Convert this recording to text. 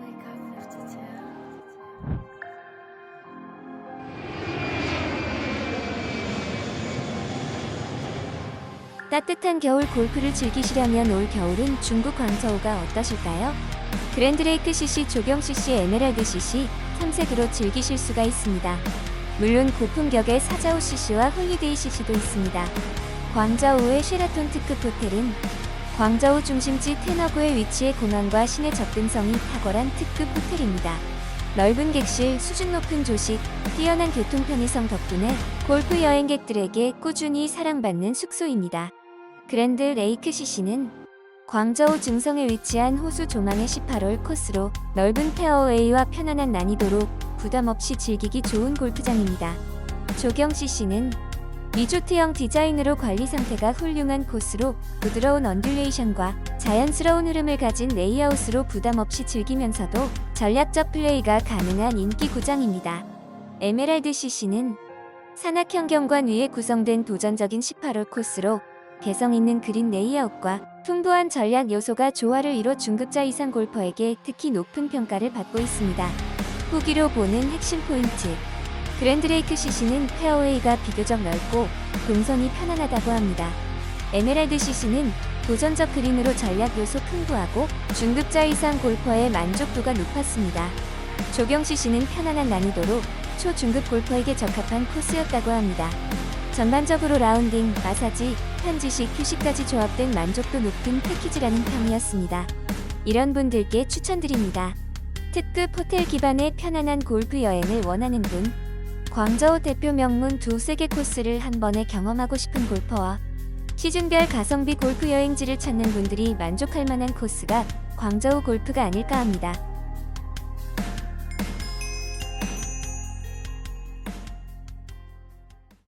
Wake up 52. 따뜻한 겨울 골프를 즐기시려면 올 겨울은 중국 광저우가 어떠실까요? 그랜드레이크 CC, 조경 CC, 에메랄드 CC 3색으로 즐기실 수가 있습니다. 물론 고품격의 사자오 CC와 홀리데이 CC도 있습니다. 광저우의 쉐라톤 특급 호텔은 광저우 중심지 테너구에 위치해 공항과 시내 접근성이 탁월한 특급 호텔입니다. 넓은 객실, 수준 높은 조식, 뛰어난 교통 편의성 덕분에 골프 여행객들에게 꾸준히 사랑받는 숙소입니다. 그랜드 레이크 CC는 광저우 증성에 위치한 호수 조망의 18홀 코스로 넓은 페어웨이와 편안한 난이도로 부담 없이 즐기기 좋은 골프장입니다. 조경 CC는 리조트형 디자인으로 관리 상태가 훌륭한 코스로 부드러운 언듈레이션과 자연스러운 흐름을 가진 레이아웃으로 부담 없이 즐기면서도 전략적 플레이가 가능한 인기 구장입니다. 에메랄드 CC는 산악 현경관 위에 구성된 도전적인 18홀 코스로 개성 있는 그린 레이아웃과 풍부한 전략 요소가 조화를 이뤄 중급자 이상 골퍼에게 특히 높은 평가를 받고 있습니다. 후기로 보는 핵심 포인트. 그랜드레이크 CC는 페어웨이가 비교적 넓고 동선이 편안하다고 합니다. 에메랄드 CC는 도전적 그린으로 전략 요소 풍부하고 중급자 이상 골퍼의 만족도가 높았습니다. 조경 CC는 편안한 난이도로 초중급 골퍼에게 적합한 코스였다고 합니다. 전반적으로 라운딩, 마사지, 편지식, 휴식까지 조합된 만족도 높은 패키지라는 평이었습니다. 이런 분들께 추천드립니다. 특급 호텔 기반의 편안한 골프 여행을 원하는 분, 광저우 대표 명문 두 세계 코스를 한 번에 경험하고 싶은 골퍼와 시즌별 가성비 골프 여행지를 찾는 분들이 만족할 만한 코스가 광저우 골프가 아닐까 합니다.